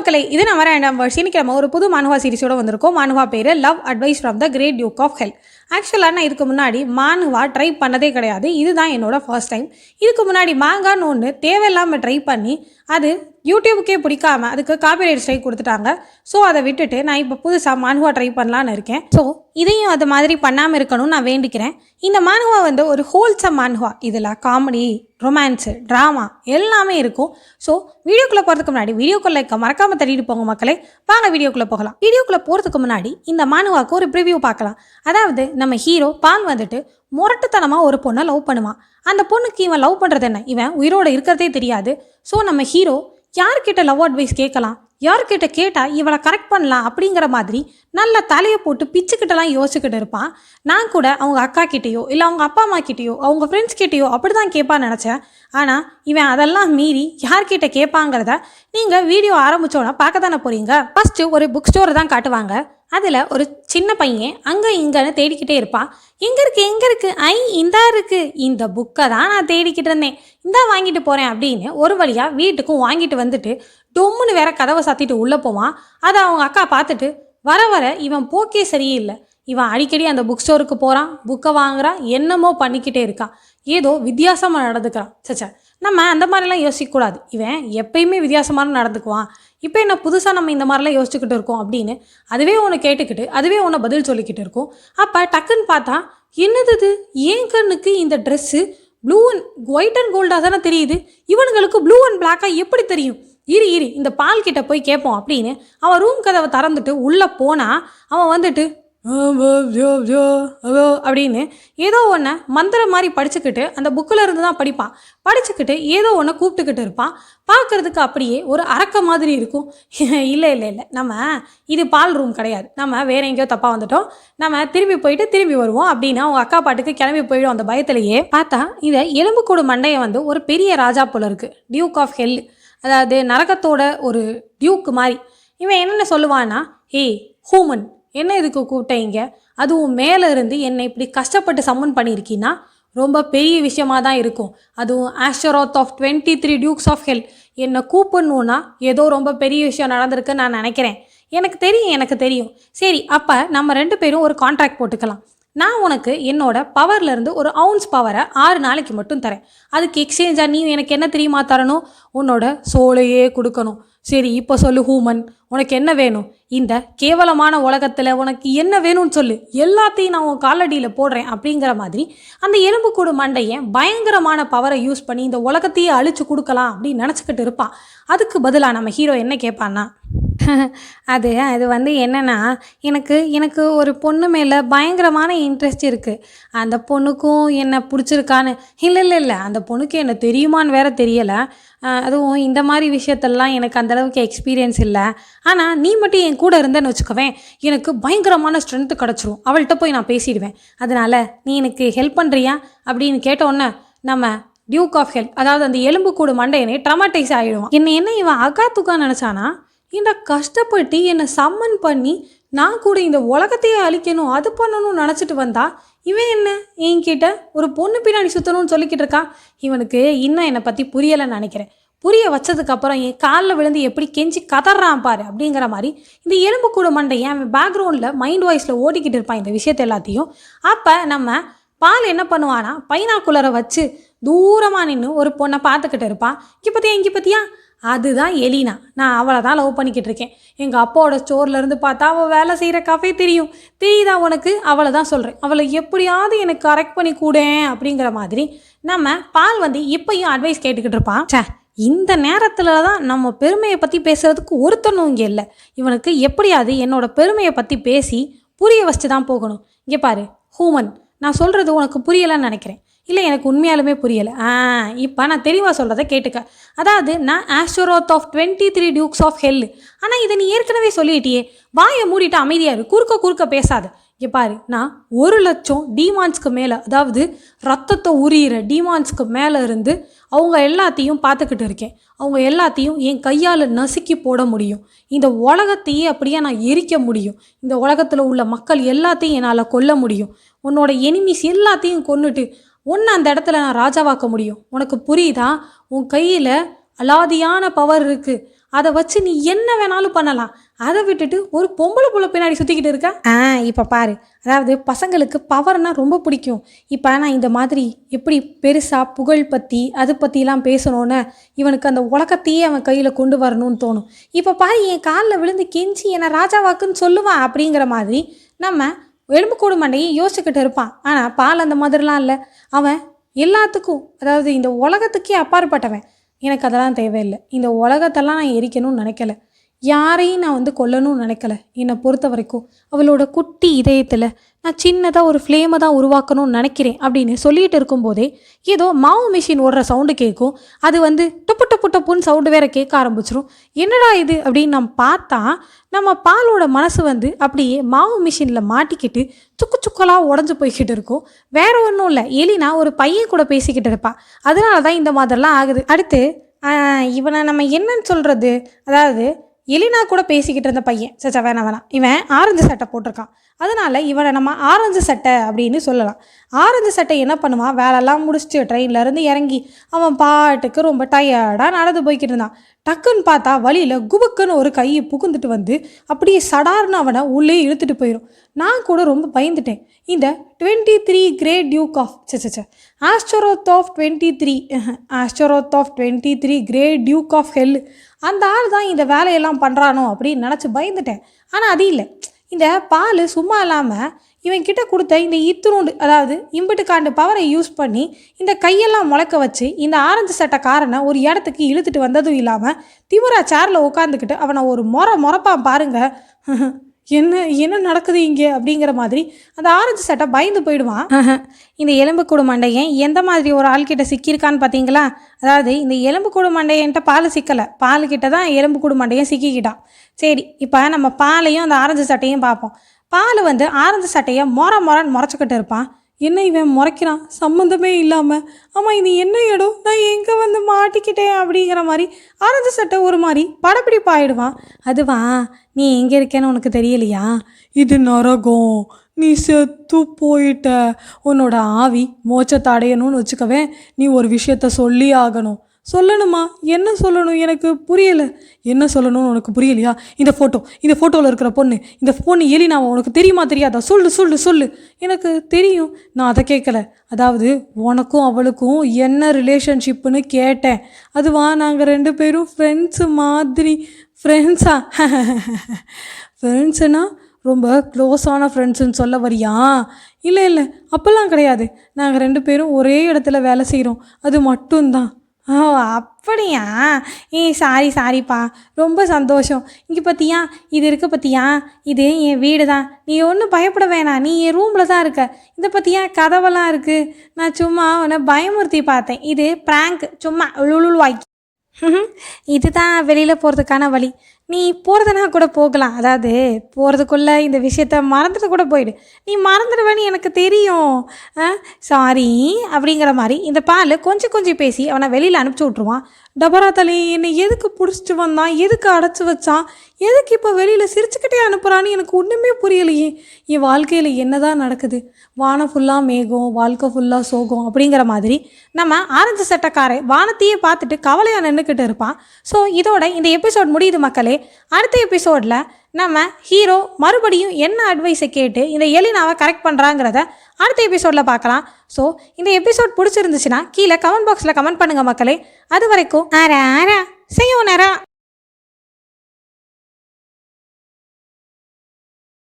மக்களே இது நம்ம ரெண்டாம் வருஷம் நம்ம ஒரு புது மானுவா சீரிஸோட வந்திருக்கோம். மானுவா பேர் love advice from the great duke of hell ஆக்சுவலாக நான் இதுக்கு முன்னாடி மானுவா ட்ரை பண்ணதே கிடையாது. இதுதான் என்னோட ஃபர்ஸ்ட் டைம் இதுக்கு முன்னாடி மாங்கான்னு ஒன்று தேவையில்லாமல் ட்ரை பண்ணி அது யூடியூபுக்கே பிடிக்காம அதுக்கு காப்பிரைட் ஸ்ட்ரைக் கொடுத்துட்டாங்க. ஸோ அதை விட்டுட்டு நான் இப்போ புதுசாக மானுவா ட்ரை பண்ணலான்னு இருக்கேன். ஸோ இதையும் அது மாதிரி பண்ணாமல் இருக்கணும்னு நான் வேண்டிக்கிறேன். இந்த மானுவா வந்து ஒரு ஹோல்சம் மானுவா இதில் காமெடி ரொமான்ஸு ட்ராமா எல்லாமே இருக்கும். ஸோ வீடியோக்குள்ளே போகிறதுக்கு முன்னாடி வீடியோக்குள்ளே இருக்க மறக்காமல் தள்ளிட்டு போங்க மக்களே. வாங்க வீடியோக்குள்ளே போகலாம். வீடியோக்குள்ளே போகிறதுக்கு முன்னாடி இந்த மானுவாக்கு ஒரு ப்ரிவ்யூ பார்க்கலாம். அதாவது நம்ம ஹீரோ பான் வந்துட்டு முரட்டுத்தனமாக ஒரு பொண்ணை லவ் பண்ணுவான். அந்த பொண்ணுக்கு இவன் லவ் பண்ணுறது என்ன? இவன் உயிரோட இருக்கிறதே தெரியாது. ஸோ நம்ம ஹீரோ யார்கிட்ட லவ் அட்வைஸ் கேட்கலாம்? யார்கிட்ட கேட்டால் இவளை கரெக்ட் பண்ணலாம் அப்படிங்கிற மாதிரி நல்ல தலையை போட்டு பிச்சுக்கிட்டலாம் யோசிச்சுக்கிட்டு இருப்பான். நான் கூட அவங்க அக்கா கிட்டேயோ இல்லை அவங்க அப்பா அம்மா கிட்டேயோ அவங்க ஃப்ரெண்ட்ஸ் கிட்டேயோ அப்படி தான் கேட்பான்னு நினச்சேன். ஆனால் இவன் அதெல்லாம் மீறி யார்கிட்ட கேட்பாங்கிறத நீங்கள் வீடியோ ஆரம்பித்தோன்னா பார்க்க தானே போகிறீங்க ஃபஸ்ட்டு ஒரு புக் ஸ்டோரை தான் காட்டுவாங்க. அதில் ஒரு சின்ன பையன் அங்கே இங்கேன்னு தேடிக்கிட்டே இருப்பான். எங்கே இருக்குது எங்கே இருக்குது ஐ இந்தா இருக்குது இந்த புக்கை தான் நான் தேடிக்கிட்டு இருந்தேன். இந்தா வாங்கிட்டு போகிறேன் அப்படின்னு ஒரு வழியாக வீட்டுக்கும் வாங்கிட்டு வந்துட்டு டொம்முன்னு வேற கதவை சாத்திட்டு உள்ளே போவான். அதை அவங்க அக்கா பார்த்துட்டு வர வர இவன் போக்கே சரியில்லை. இவன் அடிக்கடி அந்த புக் ஸ்டோருக்கு போகிறான் புக்கை வாங்குறான். என்னமோ பண்ணிக்கிட்டே இருக்கான். ஏதோ வித்தியாசமாக நடந்துக்கிறான். சச்சா நம்ம அந்த மாதிரிலாம் யோசிக்கக்கூடாது. இவன் எப்பயுமே வித்தியாசமாக நடந்துக்குவான். இப்போ என்ன புதுசாக நம்ம இந்த மாதிரிலாம் யோசிச்சுக்கிட்டு இருக்கோம் அப்படின்னு அதுவே ஒன்று கேட்டுக்கிட்டு அதுவே ஒன்று பதில் சொல்லிக்கிட்டு இருக்கும். அப்போ டக்குன்னு பார்த்தா என்னது இது? ஏன் கண்ணுக்கு இந்த dress blue and white and கோல்டாக தானே தெரியுது? இவனுங்களுக்கு ப்ளூ அண்ட் பிளாக்காக எப்படி தெரியும்? இரு இரு இந்த பால் கிட்ட போய் கேட்போம் அப்படின்னு அவன் ரூம் கதவை திறந்துட்டு உள்ளே போனால் அவன் வந்துட்டு அப்படின்னு ஏதோ ஒன்று மந்திரம் மாதிரி படிச்சுக்கிட்டு அந்த புக்கில் இருந்து தான் படிப்பான். படிச்சுக்கிட்டு ஏதோ ஒன்று கூப்பிட்டுக்கிட்டு இருப்பான். பார்க்கறதுக்கு அப்படியே ஒரு அரக்க மாதிரி இருக்கும். இல்லை இல்லை இல்லை. நம்ம இது பால் ரூம் கிடையாது. நம்ம வேற எங்கேயோ தப்பாக வந்துட்டோம். நம்ம திரும்பி போயிட்டு திரும்பி வருவோம் அப்படின்னு அவங்க அக்கா பாட்டுக்கு கிளம்பி போயிடும் அந்த பயத்திலேயே. பார்த்தா இதை எலும்புக்கூடு மண்டையை வந்து ஒரு பெரிய ராஜா போல இருக்குது டியூக் ஆஃப் ஹெல் அதாவது நரகத்தோட ஒரு டியூக்கு மாதிரி. இவன் என்னென்ன சொல்லுவான்னா ஏய் ஹூமன். என்ன இதுக்கு கூப்பிட்டீங்க? அதுவும் மேலே இருந்து என்னை இப்படி கஷ்டப்பட்டு சம்மன் பண்ணியிருக்கீன்னா ரொம்ப பெரிய விஷயமா தான் இருக்கும். அதுவும் Astaroth of twenty three dukes of hell என்னை கூப்பிடணுன்னா ஏதோ ரொம்ப பெரிய விஷயம் நடந்திருக்குன்னு நான் நினைக்கிறேன். எனக்கு தெரியும் எனக்கு தெரியும். சரி அப்போ நம்ம ரெண்டு பேரும் ஒரு கான்ட்ராக்ட் போட்டுக்கலாம். நான் உனக்கு என்னோட பவர்லேருந்து ஒரு அவுன்ஸ் பவரை ஆறு நாளைக்கு மட்டும் தரேன். அதுக்கு எக்ஸ்சேஞ்சாக நீ எனக்கு என்ன தெரியுமா தரணும்? உன்னோட சோலையே கொடுக்கணும். சரி இப்போ சொல்லு ஹூமன் உனக்கு என்ன வேணும்? இந்த கேவலமான உலகத்தில் உனக்கு என்ன வேணும்னு சொல்லு. எல்லாத்தையும் நான் உன் காலடியில் போடுறேன் அப்படிங்கிற மாதிரி அந்த எலும்புக்கூடு மண்டையன் பயங்கரமான பவரை யூஸ் பண்ணி இந்த உலகத்தையே அழிச்சு கொடுக்கலாம் அப்படின்னு நினச்சிக்கிட்டு இருப்பான். அதுக்கு பதிலாக நம்ம ஹீரோ என்ன கேட்பான்னா அது அது வந்து என்னென்னா எனக்கு எனக்கு ஒரு பொண்ணு மேலே பயங்கரமான இன்ட்ரெஸ்ட் இருக்குது அந்த பொண்ணுக்கும் என்ன பிடிச்சிருக்கான்னு இல்லை இல்லை இல்லை அந்த பொண்ணுக்கு என்ன தெரியுமான்னு வேற தெரியலை. அதுவும் இந்த மாதிரி விஷயத்தெல்லாம் எனக்கு அந்தளவுக்கு எக்ஸ்பீரியன்ஸ் இல்லை. ஆனால் நீ மட்டும் என் கூட இருந்தேன்னு வச்சுக்கவேன் எனக்கு பயங்கரமான ஸ்ட்ரென்த்து கிடச்சிரும். அவள்கிட்ட போய் நான் பேசிடுவேன். அதனால் நீ எனக்கு ஹெல்ப் பண்ணுறியா அப்படின்னு கேட்டோன்னே நம்ம டியூக் ஆஃப் ஹெல்ப் அதாவது அந்த எலும்பு கூடு மண்டையனே ட்ரமாட்டைஸ் ஆகிடுவான் என்ன என்ன இவன் அகாத்துக்கான்னு நினச்சானா இந்த கஷ்டப்பட்டு என்னை சம்மன் பண்ணி நான் கூட இந்த உலகத்தையே அழிக்கணும் அது பண்ணணும்னு நினச்சிட்டு வந்தா? இவன் என்ன? என்கிட்ட ஒரு பொண்ணு பின்னாடி சுற்றணும்னு சொல்லிக்கிட்டு இருக்கான். இவனுக்கு இன்னும் என்னை பற்றி புரியலைன்னு நினைக்கிறேன். புரிய வச்சதுக்கப்புறம் என் காலில் விழுந்து எப்படி கெஞ்சி கதறான் பாரு அப்படிங்கிற மாதிரி இந்த எலும்பு கூட மண்டை என் பேக்ரவுண்டில் மைண்ட் வாய்ஸில் ஓடிக்கிட்டு இருப்பான் இந்த விஷயத்தை எல்லாத்தையும். அப்போ நம்ம பால் என்ன பண்ணுவானா பைனாக்குலரை வச்சு தூரமாக நின்று ஒரு பொண்ணை பார்த்துக்கிட்டு இருப்பான். இங்கே பற்றியா இங்கே பற்றியா அதுதான் எலினா. நான் அவளை தான் லவ் பண்ணிக்கிட்டு இருக்கேன். எங்கள் அப்பாவோட ஸ்டோர்லேருந்து பார்த்தா அவள் வேலை செய்கிற கஃபே தெரியும். தெரியுதா உனக்கு? அவளை தான் சொல்கிறேன் அவளை எப்படியாவது எனக்கு கரெக்ட் பண்ணி கூடேன் அப்படிங்கிற மாதிரி நம்ம பால் வந்து இப்பையும் அட்வைஸ் கேட்டுக்கிட்டு இருப்பான். சே இந்த நேரத்தில் தான் நம்ம பெருமையை பற்றி பேசுகிறதுக்கு ஒருத்தனும் இங்கே இல்லை. இவனுக்கு எப்படியாவது என்னோட பெருமையை பற்றி பேசி புரிய வச்சு தான் போகணும். இங்கே பாரு ஹூமன் நான் சொல்கிறது உனக்கு புரியலைன்னு நினைக்கிறேன். இல்லை எனக்கு உண்மையாலுமே புரியலை. ஆ இப்போ நான் தெளிவாக சொல்கிறத கேட்டுக்க. அதாவது நான் Astaroth of twenty three dukes of hell ஆனால் இதை நீ ஏற்கனவே சொல்லிட்டியே. வாயை மூடிட்டு அமைதியாக இரு. குறுக்க குறுக்க பேசாத. இங்கே பாரு நான் ஒரு லட்சம் டிமான்ஸ்க்கு மேலே அதாவது ரத்தத்தை உரியிற டிமான்ஸ்க்கு மேலே இருந்து அவங்க எல்லாத்தையும் பார்த்துக்கிட்டு இருக்கேன். அவங்க எல்லாத்தையும் என் கையால் நசுக்கி போட முடியும். இந்த உலகத்தையே அப்படியே நான் எரிக்க முடியும். இந்த உலகத்தில் உள்ள மக்கள் எல்லாத்தையும் என்னால் கொல்ல முடியும். உன்னோட எனிமிஸ் எல்லாத்தையும் கொன்னுட்டு ஒன்று அந்த இடத்துல நான் ராஜாவாக்க முடியும். உனக்கு புரியுதா? உன் கையில் அலாதியான பவர் இருக்குது அதை வச்சு நீ என்ன வேணாலும் பண்ணலாம். அதை விட்டுட்டு ஒரு பொம்பளை புள்ள பின்னாடி சுற்றிக்கிட்டு இருக்க? ஆ இப்போ பாரு. அதாவது பசங்களுக்கு பவர்னால் ரொம்ப பிடிக்கும். இப்போ நான் இந்த மாதிரி எப்படி பெருசாக புகழ் பற்றி அது பற்றிலாம் பேசணுன்னு இவனுக்கு அந்த உலகத்தையே அவன் கையில் கொண்டு வரணும்னு தோணும். இப்போ பாரு என் காலில் விழுந்து கெஞ்சி என்னை ராஜாவாக்குன்னு சொல்லுவான் அப்படிங்கிற மாதிரி நம்ம எலும்புக்கூடு மண்டையை யோசிச்சுக்கிட்டு இருப்பான். ஆனால் பால் அந்த மாதிரிலாம் இல்லை. அவன் எல்லாத்துக்கும் அதாவது இந்த உலகத்துக்கே அப்பாற்பட்டவன். எனக்கு அதெல்லாம் தேவையில்லை. இந்த உலகத்தெல்லாம் நான் எரிக்கணும்னு நினைக்கல. யாரையும் நான் வந்து கொல்லணும்னு நினைக்கல. என்னை பொறுத்த வரைக்கும் அவளோட குட்டி இதயத்தில் நான் சின்னதாக ஒரு ஃப்ளேமை தான் உருவாக்கணும்னு நினைக்கிறேன் அப்படின்னு சொல்லிட்டு இருக்கும்போதே ஏதோ மாவு மிஷின் ஓடுற சவுண்டு கேட்கும் அது வந்து புட்ட புட்ட டொப்புன்னு சவுண்டு வேற கேட்க ஆரம்பிச்சிரும். என்னடா இது அப்படின்னு நம்ம பார்த்தா நம்ம பாலோட மனசு வந்து அப்படியே மாவு மிஷினில் மாட்டிக்கிட்டு சுக்கு சுக்கலாக உடஞ்சி போய்கிட்டு இருக்கும். வேற ஒன்றும் இல்லை. எலினா ஒரு பையன் கூட பேசிக்கிட்டு இருப்பா. அதனால தான் இந்த மாதிரிலாம் ஆகுது. அடுத்து இவனை நம்ம என்னன்னு சொல்கிறது அதாவது எலினா கூட பேசிக்கிட்டு இருந்த பையன். சச்சா வேணாம் வேணாம். இவன் ஆரஞ்சு சட்டை போட்டிருக்கான். அதனால் இவனை நம்ம ஆரஞ்சு சட்டை அப்படின்னு சொல்லலாம். ஆரஞ்சு சட்டை என்ன பண்ணுவான்? வேலைலாம் முடிச்சுட்டு ட்ரெயின்லேருந்து இறங்கி அவன் பாட்டுக்கு ரொம்ப டயர்டாக நடந்து போய்கிட்டு இருந்தான். டக்குன்னு பார்த்தா வழியில் குபுக்குன்னு ஒரு கையை புகுந்துட்டு வந்து அப்படியே சடார்னு அவனை உள்ளே இழுத்துட்டு போயிடும் நான் கூட ரொம்ப பயந்துட்டேன். இந்த twenty three grey duke of சச்சச்ச Astaroth of twenty three Astaroth of twenty three grey duke of hell அந்த ஆள் தான் இந்த வேலையெல்லாம் பண்ணுறானோ அப்படின்னு நினச்சி பயந்துட்டேன். ஆனால் அது இல்லை. இந்த பால் சும்மா இல்லாமல் இவன் கிட்ட கொடுத்த இந்த இத்துணூண்டு அதாவது இம்பிட்டு காண்டு பவரை யூஸ் பண்ணி இந்த கையெல்லாம் முளைக்க வச்சு இந்த ஆரஞ்சு சட்டைக்காரனை ஒரு இடத்துக்கு இழுத்துட்டு வந்ததும் இல்லாமல் திமுரா சேரில் உட்காந்துக்கிட்டு அவனை ஒரு முறை முறப்பான் பாருங்க. என்ன என்ன நடக்குது இங்கே அப்படிங்கிற மாதிரி அந்த ஆரஞ்சு சட்டை பயந்து போயிடுவான். இந்த எலும்புக்கூடு மண்டையன் எந்த மாதிரி ஒரு ஆள்கிட்ட சிக்கியிருக்கான்னு பார்த்தீங்களா? அதாவது இந்த எலும்புக்கூடு மண்டையன்ட்ட பால் சிக்கலை. பால் கிட்ட தான் எலும்புக்கூடு மண்டையன் சிக்கிக்கிட்டான். சரி இப்போ நம்ம பாலையும் அந்த ஆரஞ்சு சட்டையும் பார்ப்போம். பால் வந்து ஆரஞ்சு சட்டையை மொர மொரன்னு முறைச்சிக்கிட்டு இருப்பான். என்ன இவன் முறைக்கிறான்? சம்மந்தமே இல்லாமல் ஆமாம் இது என்ன இடம் நான் எங்கே வந்து மாட்டிக்கிட்டேன் அப்படிங்கிற மாதிரி ஆரஞ்சு சட்டை ஒரு மாதிரி படப்பிடிப்பாயிடுவான் அதுவா நீ எங்கே இருக்கேன்னு உனக்கு தெரியலையா? இது நரகம். நீ செத்து போயிட்ட. உன்னோட ஆவி மோச்சத்தை அடையணும்னு வச்சுக்கவே நீ ஒரு விஷயத்த சொல்லி ஆகணும். சொல்லணுமா? என்ன சொல்லணும்? எனக்கு புரியலை. என்ன சொல்லணும்னு உனக்கு புரியலையா? இந்த ஃபோட்டோ இந்த ஃபோட்டோவில் இருக்கிற பொண்ணு இந்த பொண்ணு எலினாவா? உனக்கு தெரியுமா தெரியாதா? சொல்லு சொல்லு சொல்லு. எனக்கு தெரியும். நான் அதை கேட்கல. அதாவது உனக்கும் அவளுக்கும் என்ன ரிலேஷன்ஷிப்புன்னு கேட்டேன். அதுவா? நாங்கள் ரெண்டு பேரும் ஃப்ரெண்ட்ஸு மாதிரி. ஃப்ரெண்ட்ஸா ஃப்ரெண்ட்ஸுனா ரொம்ப க்ளோஸான ஃப்ரெண்ட்ஸுன்னு சொல்ல வரியா? இல்லை இல்லை. அப்போல்லாம் கிடையாது. நாங்கள் ரெண்டு பேரும் ஒரே இடத்துல வேலை செய்கிறோம் அது மட்டும்தான். ஓ அப்படியா? ஏ சாரி சாரிப்பா ரொம்ப சந்தோஷம். இங்கே பார்த்தியா இது இருக்க பார்த்தியா இது என் வீடு தான் நீ ஒன்றும் பயப்பட வேணாம். நீ என் ரூமில் தான் இருக்க. இந்த பார்த்தியா கதவெல்லாம் இருக்குது நான் சும்மா உன்னை பயமுறுத்தி பார்த்தேன். இது ப்ராங்க் சும்மா உளுள் இதுதான் வெளியில் போகிறதுக்கான வழி. நீ போகிறதுனா கூட போகலாம். அதாவது போகிறதுக்குள்ளே இந்த விஷயத்த மறந்துட்டு கூட போயிடு. நீ மறந்துடுவேன்னு எனக்கு தெரியும். சாரி அப்படிங்கிற மாதிரி இந்த பால் கொஞ்சம் கொஞ்சம் பேசி அவனை வெளியில் அனுப்பிச்சி விட்ருவான் டபரா தலி என்னை எதுக்கு பிடிச்சிட்டு வந்தான்? எதுக்கு அடைச்சி வச்சான்? எதுக்கு இப்போ வெளியில் சிரிச்சுக்கிட்டே அனுப்புகிறான்னு எனக்கு ஒன்றுமே புரியலையே. என் வாழ்க்கையில் என்னதான் நடக்குது? வானம் ஃபுல்லாக மேகம் வாழ்க்கை ஃபுல்லாக சோகம் அப்படிங்கிற மாதிரி நம்ம ஆரஞ்சு சட்டக்காரன் வானத்தையே பார்த்துட்டு கவலையாக நின்றுக்கிட்டு இருப்பான். ஸோ இதோட இந்த எபிசோட் முடியுது மக்களே. அடுத்த எபிசோடில் நம்ம ஹீரோ மறுபடியும் என்ன அட்வைஸை கேட்டு இந்த எலினாவை கரெக்ட் பண்ணுறாங்கிறத அடுத்த எபிசோடில் பார்க்கலாம். ஸோ இந்த எபிசோட் பிடிச்சிருந்துச்சுன்னா கீழே கமெண்ட் பாக்ஸில் கமெண்ட் பண்ணுங்கள் மக்களே. அது வரைக்கும் ஆரா ஆரா செய்யும் நேரா